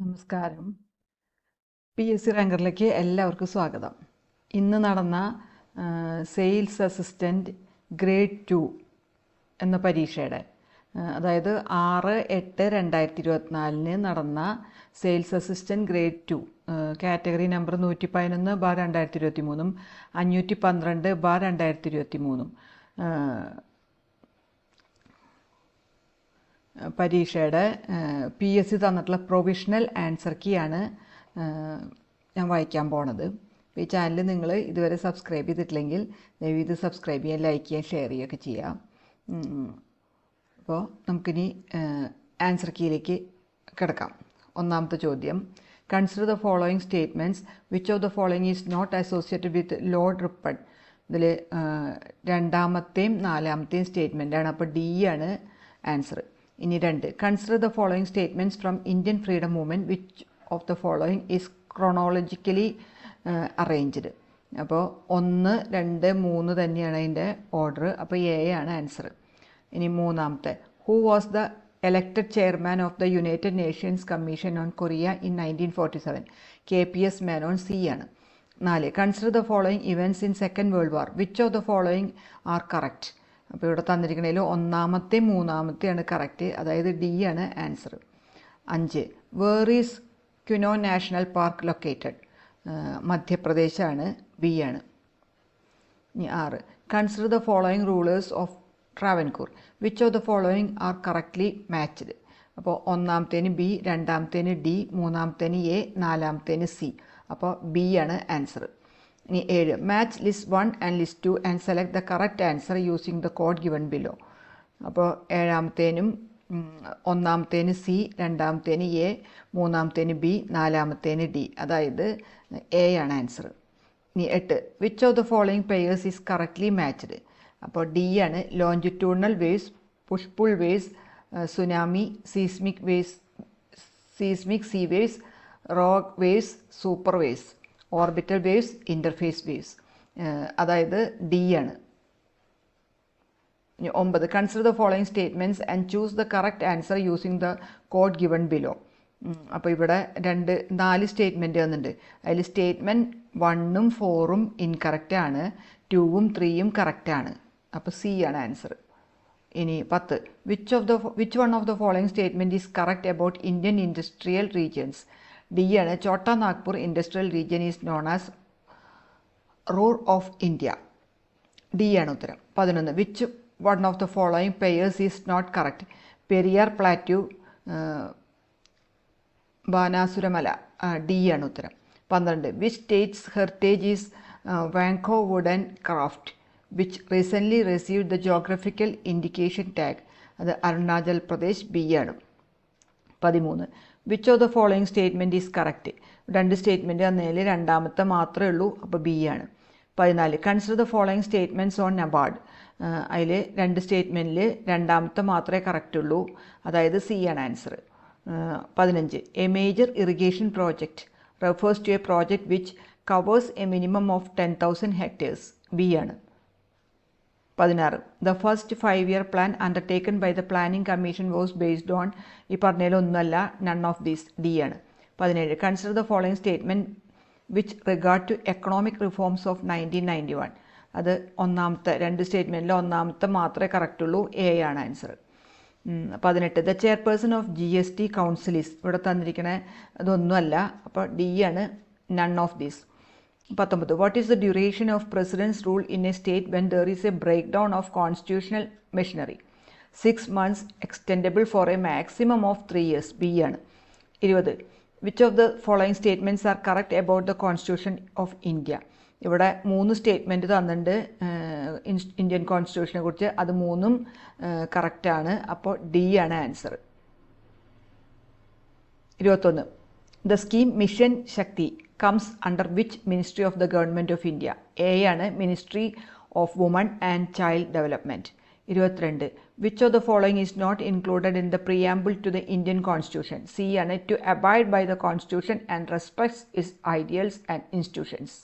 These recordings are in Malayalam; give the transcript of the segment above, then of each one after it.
നമസ്കാരം. പി എസ് സി റാങ്കറിലേക്ക് എല്ലാവർക്കും സ്വാഗതം. ഇന്ന് നടന്ന സെയിൽസ് അസിസ്റ്റന്റ് ഗ്രേഡ് ടു എന്ന പരീക്ഷയുടെ അതായത് ആറ് എട്ട് രണ്ടായിരത്തി ഇരുപത്തിനാലിന് നടന്ന sales assistant grade two category number നൂറ്റി പതിനൊന്ന് ബാർ രണ്ടായിരത്തി ഇരുപത്തി മൂന്നും അഞ്ഞൂറ്റി പന്ത്രണ്ട് ബാർ രണ്ടായിരത്തി ഇരുപത്തി മൂന്നും പരീക്ഷയുടെ പി എസ് സി തന്നിട്ടുള്ള പ്രൊവിഷണൽ ആൻസർ കീയാണ് ഞാൻ വായിക്കാൻ പോണത്. ഈ ചാനൽ നിങ്ങൾ ഇതുവരെ സബ്സ്ക്രൈബ് ചെയ്തിട്ടില്ലെങ്കിൽ ദയവ് ഇത് സബ്സ്ക്രൈബ് ചെയ്യാൻ ലൈക്ക് ചെയ്യാൻ ഷെയർ ചെയ്യുകയൊക്കെ ചെയ്യാം. അപ്പോൾ നമുക്കിനി ആൻസർ കീയിലേക്ക് കിടക്കാം. ഒന്നാമത്തെ ചോദ്യം. Consider the following statements which of the following is not associated with Lord Ripon ഇതിൽ രണ്ടാമത്തെയും നാലാമത്തെയും സ്റ്റേറ്റ്മെന്റാണ് അപ്പോൾ ഡി ആണ് ആൻസർ ഇനി രണ്ട്. Consider the following statements from Indian freedom movement which of the following is chronologically arranged അപ്പോൾ ഒന്ന് രണ്ട് മൂന്ന് തന്നെയാണ് അതിന്റെ ഓർഡർ അപ്പോൾ എ ആണ് ആൻസർ ഇനി മൂന്നാമത്തെ. Who was the elected chairman of the United Nations commission on Korea in nineteen forty seven K P S Menon C ആണ്. നാല്. Consider the following events in second world war which of the following are correct അപ്പോൾ ഇവിടെ തന്നിരിക്കുന്നതിൽ ഒന്നാമത്തെ മൂന്നാമത്തെയാണ് കറക്റ്റ് അതായത് ഡി ആണ് ആൻസർ അഞ്ച്. Where is Kuno national park located മധ്യപ്രദേശാണ് B ആണ്. ഇനി ആറ്. Consider the following rulers of Travancore which of the following are correctly matched അപ്പോൾ ഒന്നാമത്തേന് ബി രണ്ടാമത്തേന് ഡി മൂന്നാമത്തേന് എ നാലാമത്തേന് സി അപ്പോൾ ബി ആണ് ആൻസർ ഇനി ഏഴ്. Match list one and list two and select the correct answer using the code given below അപ്പോൾ ഏഴാമത്തേനും ഒന്നാമത്തേന് സി രണ്ടാമത്തേന് എ മൂന്നാമത്തേന് ബി നാലാമത്തേന് ഡി അതായത് എ ആണ് ആൻസർ ഇനി എട്ട്. Which of the following pairs is correctly matched അപ്പോൾ ഡി ആണ് longitudinal waves push pull waves tsunami seismic waves seismic sea waves rock waves super waves orbital waves interface waves. അതായത് ഡി ആണ്. ഒമ്പത്. Consider the following statements and choose the correct answer using the code given below അപ്പോൾ ഇവിടെ രണ്ട് നാല് സ്റ്റേറ്റ്മെന്റ് വന്നിട്ടുണ്ട് അതിൽ സ്റ്റേറ്റ്മെന്റ് വണ്ണും ഫോറും ഇൻകറക്റ്റ് ആണ്. ടൂവും ത്രീയും കറക്റ്റ് ആണ്. അപ്പോൾ സി ആണ് ആൻസർ ഇനി പത്ത്. Which of the which one of the following statement is correct about Indian industrial regions D ആണ് Chota Nagpur industrial region is known as Ruhr of India. D ആണ് ഉത്തരം. പതിനൊന്ന്. Which one of the following pairs is not correct? Periyar plateau Banasuramala. D ആണ് ഉത്തരം. പന്ത്രണ്ട്. Which states heritage is Wancho wooden craft? Which recently receive the geographical indication tag? അത് അരുണാചൽ പ്രദേശ് ബി ആണ്. പതിമൂന്ന്. Which of the following statement is correct രണ്ട് സ്റ്റേറ്റ്മെന്റ് തന്നതിൽ രണ്ടാമത്തെ മാത്രമേ ഉള്ളൂ അപ്പോൾ ബി ആണ്. പതിനാല് consider the following statements on NABARD അതിൽ രണ്ട് സ്റ്റേറ്റ്മെന്റിൽ രണ്ടാമത്തെ മാത്രമേ കറക്റ്റ് ഉള്ളൂ. അതായത് സി ആണ് ആൻസർ പതിനഞ്ച് a major irrigation project refers to a project which covers a minimum of ten thousand hectares B ആണ്. പതിനാറ്. The first five year plan undertaken by the planning commission was based on ഈ പറഞ്ഞതിലൊന്നുമല്ല നൺ ഓഫ് ദീസ് ഡി ആണ്. പതിനേഴ്. Consider the following statement which regard to economic reforms of nineteen ninety one അത് ഒന്നാമത്തെ രണ്ട് സ്റ്റേറ്റ്മെന്റിൽ ഒന്നാമത്തെ മാത്രമേ കറക്റ്റ് ഉള്ളൂ എ ആണ് ആൻസർ പതിനെട്ട്. The chairperson of G S T council is ഇവിടെ തന്നിരിക്കണ അതൊന്നുമല്ല അപ്പോൾ ഡി ആണ് നൺ ഓഫ് ദീസ് പത്തൊമ്പത്. What is the duration of president's rule in a state when there is a break down of constitutional machinery six months extendable for a maximum of three years B ആണ്. ഇരുപത്. Which of the following statements are correct about the constitution of India ഇവിടെ മൂന്ന് സ്റ്റേറ്റ്മെന്റ് തന്നിട്ടുണ്ട് ഇന്ത്യൻ കോൺസ്റ്റിറ്റ്യൂഷനെ കുറിച്ച്. അത് മൂന്നും കറക്റ്റാണ് അപ്പോൾ ഡി ആണ് ആൻസർ ഇരുപത്തൊന്ന്. The scheme mission Shakti comes under which ministry of the government of India A ആണ് ministry of woman and child development ഇരുപത്തിരണ്ട്. Which of the following is not included in the preamble to the Indian constitution C ആണ് to abide by the constitution and respects its ideals and institutions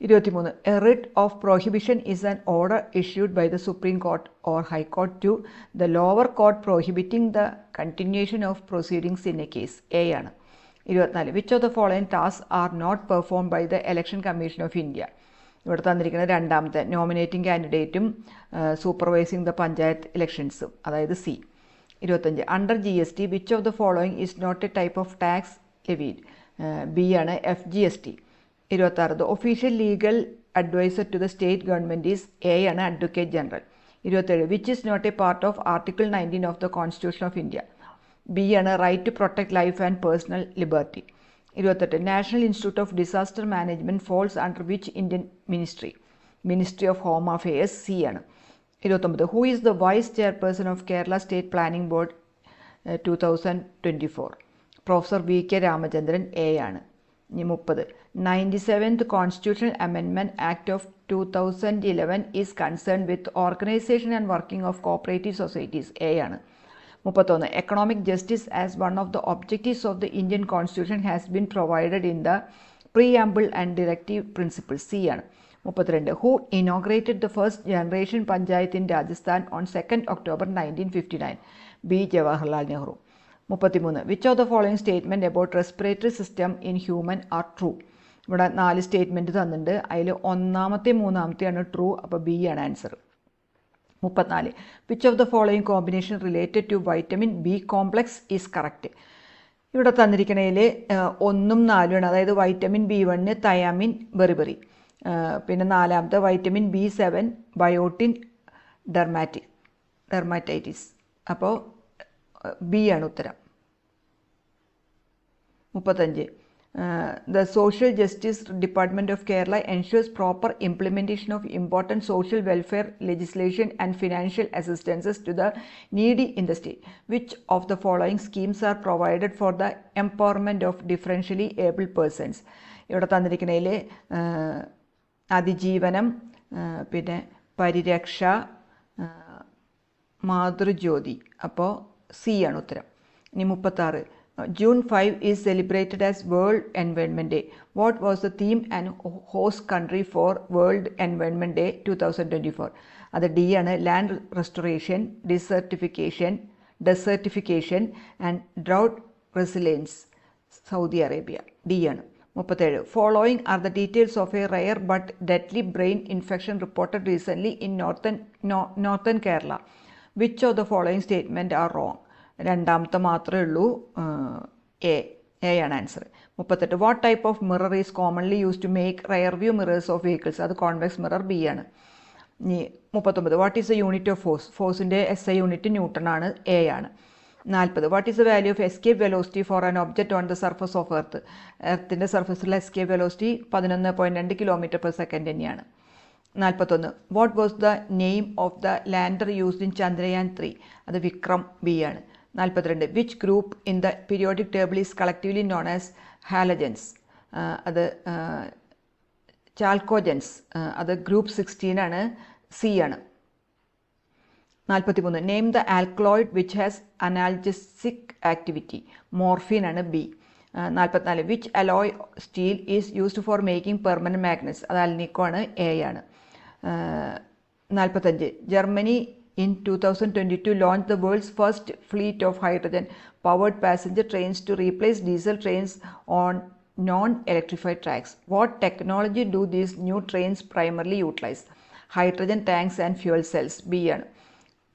ഇരുപത്തിമൂന്ന്. A writ of prohibition is an order issued by the supreme court or high court to the lower court prohibiting the continuation of proceedings in a case A ആണ്. ഇരുപത്തിനാല്. Which of the following task are not perform by the Election Commission of India ഇവിടെ തന്നിരിക്കുന്നത് രണ്ടാമത്തെ നോമിനേറ്റിംഗ് കാൻഡിഡേറ്റും സൂപ്പർവൈസിംഗ് ദ പഞ്ചായത്ത് ഇലക്ഷൻസും അതായത് സി ഇരുപത്തഞ്ച് under G S T which of the following is not a type of tax levied B ആണ് എഫ് ജി എസ് ടി ഇരുപത്താറ് the official legal advisor to the state government is A ആണ് അഡ്വക്കേറ്റ് ജനറൽ ഇരുപത്തേഴ് which is not a part of article nineteen of the constitution of India B ആണ് right to protect life and personal liberty ഇരുപത്തെട്ട് National Institute of Disaster Management falls under which Indian ministry ministry of home affairs C ആണ്. ഇരുപത്തൊമ്പത് who is the vice chairperson of Kerala state planning board two thousand twenty four professor V K Ramachandran A ആണ്. ഇനി മുപ്പത് ninety seventh constitutional അമെൻമെന്റ് act of two thousand eleven is concern with organisation and working of cooperative societies A ആണ്. മുപ്പത്തൊന്ന് economic justice as one of the objectives of the Indian constitution has been provided in the preamble and directive principle C ആണ്. മുപ്പത്തിരണ്ട് who inaugurated the first generation panchayat in Rajasthan on second October nineteen fifty nine B Jawaharlal Nehru മുപ്പത്തിമൂന്ന് which of the following statement about respiratory system in human are true ഇവിടെ നാല് സ്റ്റേറ്റ്മെന്റ് തന്നിട്ടുണ്ട്. അതിൽ ഒന്നാമത്തെ മൂന്നാമത്തെയാണ് ട്രൂ അപ്പോൾ ബി ആണ് ആൻസർ മുപ്പത്തിനാല്. Which of the following combination related to vitamin B complex is correct ഇവിടെ തന്നിരിക്കണതിൽ ഒന്നും നാലുമാണ്. അതായത് vitamin B one thiamine beriberi പിന്നെ നാലാമത്തെ vitamin B seven biotin ഡെർമാറ്റി dermatitis അപ്പോൾ ബി ആണ് ഉത്തരം. മുപ്പത്തഞ്ച്. The social justice department of Kerala ensures proper implementation of important social welfare legislation and financial assistances to the needy in the state which of the following schemes are provided for the empowerment of differentially able persons ഇവിടെ തന്നിരിക്കുന്നതിൽ അതിജീവനം പിന്നെ പരിരക്ഷ മാതൃജ്യോതി. അപ്പോൾ സി ആണ് ഉത്തരം. ഇനി മുപ്പത്താറ്. Celebrated as world environment day what was the theme and host country for world environment day two thousand twenty four അത് ഡി ആണ് land restoration desertification desertification and drought resilience Saudi Arabia D ആണ്. മുപ്പത്തേഴ് following are the details of a rare but deadly brain infection reported recently in northern northern Kerala which of the following statement are wrong രണ്ടാമത്തെ മാത്രമേ ഉള്ളൂ എ എ ആണ് ആൻസർ മുപ്പത്തെട്ട്. What type of mirror is commonly use to make rear view mirrors of vehicles അത് കോൺവെക്സ് മിറർ ബി ആണ്. ഇനി മുപ്പത്തൊമ്പത്. What is a unit of force ഫോഴ്സിന്റെ എസ് ഐ യൂണിറ്റ് ന്യൂട്ടൺ ആണ് എ ആണ്. നാൽപ്പത്. What is the value of escape velocity for an object on the surface of earth എർത്തിന്റെ സർഫസിലുള്ള എസ്കേപ്പ് വെലോസിറ്റി പതിനൊന്ന് പോയിന്റ് രണ്ട് കിലോമീറ്റർ പെർ സെക്കൻഡ് തന്നെയാണ്. നാൽപ്പത്തൊന്ന്. What was the name of the lander used in Chandrayaan three അത് വിക്രം ബി ആണ്. നാൽപ്പത്തിരണ്ട് which group in the periodic table is collectively known as halogens അത് ചാൽക്കോജൻസ് അത് ഗ്രൂപ്പ് സിക്സ്റ്റീൻ ആണ് സി ആണ്. നാൽപ്പത്തിമൂന്ന് name the alkaloid which has analgesic activity morphine ആണ് ബി നാൽപ്പത്തിനാല് which alloy steel is used for making permanent magnets അത് അൽനിക്കോ ആണ് എ ആണ്. നാൽപ്പത്തഞ്ച് Germany in 2022 launched the world's first fleet of hydrogen powered passenger trains to replace diesel trains on non electrified tracks. What technology do these new trains primarily utilize? Hydrogen tanks and fuel cells. B ആണ്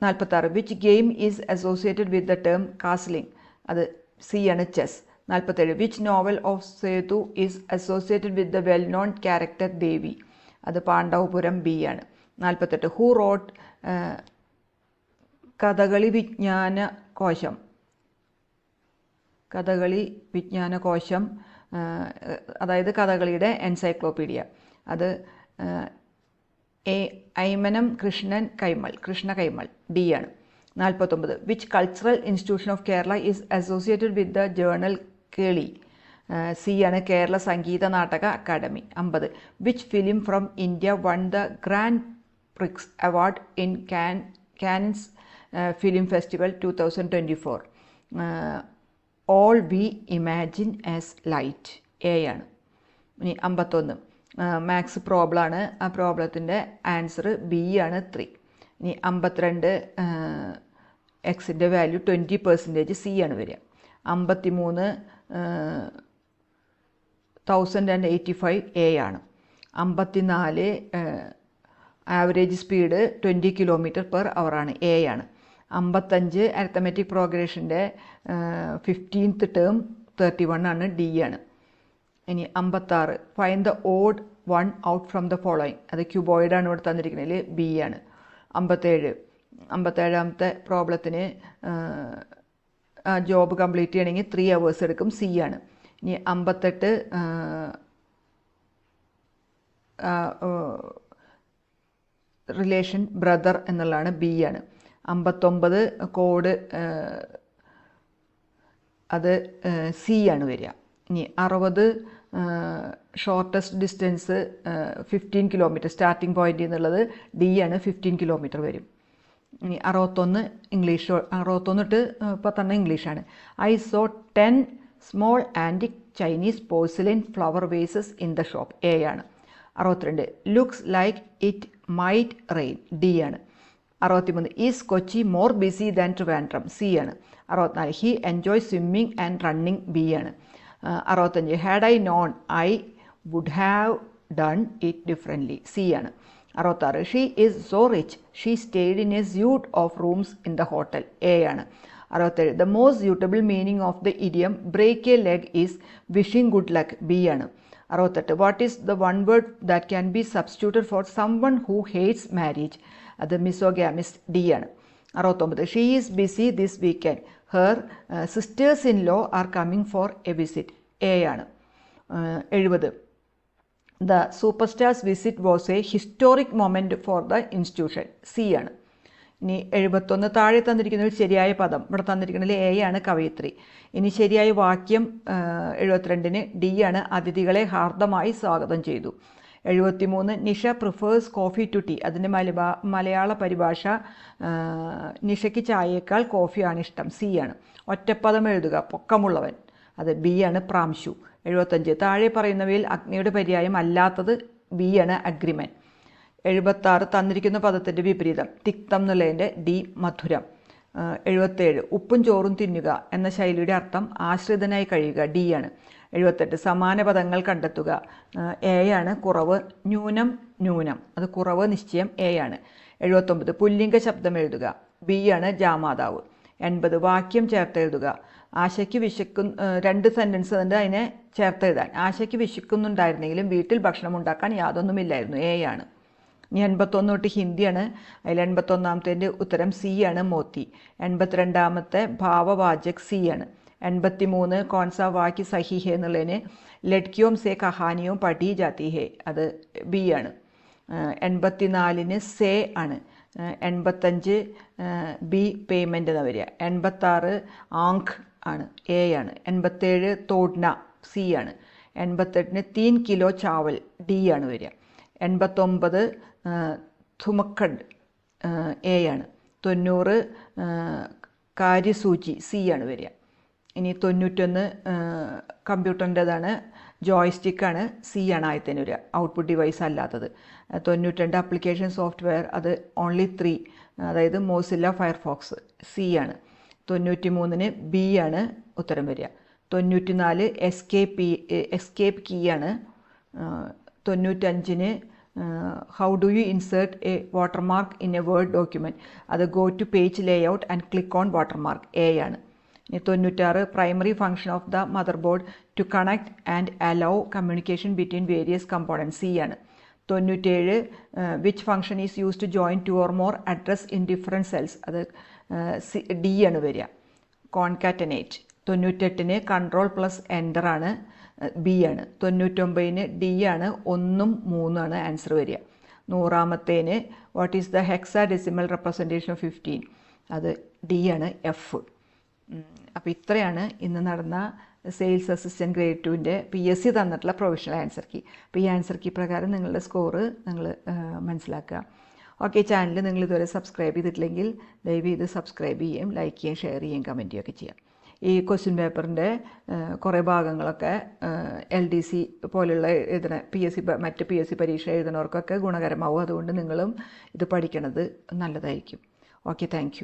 നാൽപ്പത്താറ് which game is associated with the term castling അത് സി ആണ് ചെസ് നാൽപ്പത്തേഴ് which novel of Sethu is associated with the well known character Devi അത് പാണ്ഡവപുരം ബി ആണ് നാൽപ്പത്തെട്ട് ഹൂ റോട്ട് കഥകളി വിജ്ഞാന കോശം. കഥകളി വിജ്ഞാന കോശം അതായത് കഥകളിയുടെ എൻസൈക്ലോപീഡിയ. അത് എ ഐമനം കൃഷ്ണൻ കൈമൾ കൃഷ്ണ കൈമൾ ഡി ആണ്. നാൽപ്പത്തൊമ്പത്. Which cultural institution of Kerala is associated with the journal Keli C ആണ് കേരള സംഗീത നാടക അക്കാദമി. അമ്പത്. Which film from India won the grand prix award in Cannes Cannes film festival two thousand twenty four all we imagine as light A ആണ്. ഇനി അമ്പത്തൊന്ന്. മാത്സ് പ്രോബ്ലമാണ് ആ പ്രോബ്ലത്തിന്റെ ആൻസർ ബി ആണ് ത്രീ ഇനി അമ്പത്തിരണ്ട് എക്സിന്റെ വാല്യൂ ട്വന്റി പെർസെന്റേജ് സി ആണ് വരിക. അമ്പത്തി മൂന്ന് thousand and eighty five A ആണ് അമ്പത്തി നാല് average speed twenty kilometre per ആണ്. എ ആണ്. അമ്പത്തഞ്ച് അരിത്തമെറ്റിക് പ്രോഗ്രഷന്റെ ഫിഫ്റ്റീൻത്ത് ടേം തേർട്ടി വൺ ആണ് ഡി ആണ്. ഇനി അമ്പത്താറ്. Find the odd one out from the following അത് ക്യൂബോയിഡാണ് ഇവിടെ തന്നിരിക്കുന്നതിൽ ബി ആണ്. അമ്പത്തേഴ്. അമ്പത്തേഴാമത്തെ പ്രോബ്ലത്തിന് ജോബ് കംപ്ലീറ്റ് ചെയ്യണമെങ്കിൽ ത്രീ അവേഴ്സ് എടുക്കും. സി ആണ്. ഇനി അമ്പത്തെട്ട് റിലേഷൻ ബ്രദർ എന്നുള്ളതാണ് ബി ആണ്. അമ്പത്തൊമ്പത് കോഡ് അത് സി ആണ് വരിക. ഇനി അറുപത് shortest distance fifteen kilometre starting point എന്നുള്ളത് ഡി ആണ് ഫിഫ്റ്റീൻ കിലോമീറ്റർ വരും. ഇനി അറുപത്തൊന്ന് ഇംഗ്ലീഷ് അറുപത്തൊന്ന് തൊട്ട് പത്തെണ്ണം ഇംഗ്ലീഷാണ് I saw ten small antique Chinese porcelain flower vases in the shop A ആണ്. അറുപത്തിരണ്ട്. Looks like it might rain D ആണ്. അറുപത്തിമൂന്ന്. Is Kochi more busy than Trivandrum C ആണ്. അറുപത്തിനാല്. He enjoy swimming and running B ആണ്. അറുപത്തഞ്ച് had I known I would have done it differently C ആണ്. അറുപത്താറ്. She is so rich she stayed in a suite of rooms in the hotel A ആണ്. അറുപത്തേഴ്. The most suitable meaning of the idiom break a leg is wishing good luck B ആണ്. അറുപത്തെട്ട്. What is the one word that can be substituted for someone who hates marriage അത് മിസോഗ്യാമിസ് ഡി ആണ്. അറുപത്തൊമ്പത്. She is busy this weekend her sisters in law are coming for a visit A ആണ് എഴുപത്. The super stars visit was a historic moment for the institution C ആണ്. ഇനി എഴുപത്തൊന്ന് താഴെ തന്നിരിക്കുന്ന ഒരു ശരിയായ പദം. ഇവിടെ തന്നിരിക്കുന്നതിൽ എ ആണ് കവയിത്രി. ഇനി ശരിയായ വാക്യം എഴുപത്തിരണ്ടിന് ഡി ആണ്. അതിഥികളെ ഹാർദമായി സ്വാഗതം ചെയ്തു. എഴുപത്തിമൂന്ന്. Nisha prefers coffee to tea അതിന്റെ മലബാ മലയാള പരിഭാഷ നിഷയ്ക്ക് ചായയേക്കാൾ കോഫിയാണ് ഇഷ്ടം. സി ആണ്. ഒറ്റപ്പദം എഴുതുക. പൊക്കമുള്ളവൻ. അത് ബി ആണ്. പ്രാംശു. എഴുപത്തഞ്ച്. താഴെ പറയുന്നവയിൽ അഗ്നിയുടെ പര്യായം അല്ലാത്തത് ബി ആണ്. അഗ്രിമെൻ. എഴുപത്താറ്. തന്നിരിക്കുന്ന പദത്തിന്റെ വിപരീതം. തിക്തം എന്നുള്ളതിന്റെ ഡി മധുരം. എഴുപത്തേഴ്. ഉപ്പും ചോറും തിന്നുക എന്ന ശൈലിയുടെ അർത്ഥം ആശ്രിതനായി കഴിയുക. ഡി ആണ്. എഴുപത്തെട്ട്. സമാന പദങ്ങൾ കണ്ടെത്തുക എ ആണ് കുറവ് ന്യൂനം ന്യൂനം. അത് കുറവ് നിശ്ചയം എ ആണ്. എഴുപത്തൊമ്പത്. പുല്ലിംഗ ശബ്ദം എഴുതുക. ബി ആണ് ജാമാതാവ്. എൺപത്. വാക്യം ചേർത്ത് എഴുതുക. ആശയ്ക്ക് വിശക്കുന്ന രണ്ട് സെന്റൻസ് ഉണ്ട് അതിനെ ചേർത്ത് എഴുതാൻ. ആശയ്ക്ക് വിശക്കുന്നുണ്ടായിരുന്നെങ്കിലും വീട്ടിൽ ഭക്ഷണം ഉണ്ടാക്കാൻ യാതൊന്നുമില്ലായിരുന്നു. എ ആണ്. ഇനി എൺപത്തൊന്ന് തൊട്ട് ഹിന്ദിയാണ് അതിൽ എൺപത്തൊന്നാമത്തേന്റെ ഉത്തരം സി ആണ്. മോത്തി. എൺപത്തിരണ്ടാമത്തെ ഭാവവാചക് സി ആണ്. എൺപത്തി മൂന്ന് കോൺസ വാക്കി സഹിഹെ എന്നുള്ളതിന് ലഡ്ക്യോം സെ കഹാനിയോം പഠി ജാതി ഹെ അത് ബി ആണ്. എൺപത്തിനാലിന് സേ ആണ്. എൺപത്തഞ്ച് ബി പേയ്മെന്റ് എന്ന് വരിക. എൺപത്താറ് ആങ്ക് ആണ് എ ആണ്. എൺപത്തേഴ് തോഡ്ന സി ആണ്. എൺപത്തെട്ടിന് തീൻ കിലോ ചാവൽ ഡി ആണ് വരിക. എൺപത്തൊമ്പത് തുമക്കഡ് എ ആണ്. തൊണ്ണൂറ് കാര്യസൂചി സി ആണ് വരിക. ഇനി തൊണ്ണൂറ്റൊന്ന് കമ്പ്യൂട്ടറിന്റെതാണ് ജോയ്സ്റ്റിക്കാണ് സി ആണ് ആയതിന് വരിക ഔട്ട്പുട്ട് ഡിവൈസ് അല്ലാത്തത് തൊണ്ണൂറ്റിരണ്ട് ആപ്ലിക്കേഷൻ സോഫ്റ്റ്വെയർ അത് ഓൺലി ത്രീ അതായത് മോസില്ല ഫയർഫോക്സ് സി ആണ്. തൊണ്ണൂറ്റി മൂന്നിന് ബി ആണ് ഉത്തരം വരിക. തൊണ്ണൂറ്റി നാല് എസ്കേപ്പ് എസ്കേപ്പ് കീ ആണ്. തൊണ്ണൂറ്റഞ്ചിന് how do you insert a watermark in a word document അത് go to page layout and click on watermark A ആണ്. തൊണ്ണൂറ്റാറ് primary function of the motherboard to connect and allow communication between various component C ആണ് തൊണ്ണൂറ്റേഴ് which function is use to join two or more address in different cells അത് സി ഡി ആണ് വരിക. കോൺകാറ്റനേറ്റ് തൊണ്ണൂറ്റെട്ടിന് കൺട്രോൾ പ്ലസ് എന്റർ ആണ് ബി ആണ്. തൊണ്ണൂറ്റൊമ്പതിന് ഡി ആണ് ഒന്നും മൂന്നാണ് ആൻസർ വരിക. നൂറാമത്തേന് what is the hexadecimal representation of fifteen അത് ഡി ആണ് എഫ് അപ്പോൾ ഇത്രയാണ് ഇന്ന് നടന്ന സെയിൽസ് അസിസ്റ്റന്റ് ഗ്രേഡ് ടുവിന്റെ പി എസ് സി തന്നിട്ടുള്ള പ്രൊവിഷണൽ ആൻസർ കീ അപ്പോൾ ഈ ആൻസർ കീ പ്രകാരം നിങ്ങളുടെ സ്കോറ് നിങ്ങൾ മനസ്സിലാക്കുക. ഓക്കെ ചാനൽ നിങ്ങൾ ഇതുവരെ സബ്സ്ക്രൈബ് ചെയ്തിട്ടില്ലെങ്കിൽ ദയവ് ചെയ്ത് സബ്സ്ക്രൈബ് ചെയ്യുകയും ലൈക്ക് ചെയ്യുകയും ഷെയർ ചെയ്യുകയും കമന്റ് ചെയ്യുകയൊക്കെ ചെയ്യാം. ഈ ക്വസ്റ്റ്യൻ പേപ്പറിന്റെ കുറേ ഭാഗങ്ങളൊക്കെ എൽ ഡി സി പോലുള്ള എഴുതണ പി എസ് സി മറ്റ് പി എസ് സി പരീക്ഷ എഴുതുന്നവർക്കൊക്കെ ഗുണകരമാവും. അതുകൊണ്ട് നിങ്ങളും ഇത് പഠിക്കണത് നല്ലതായിരിക്കും. Okay thank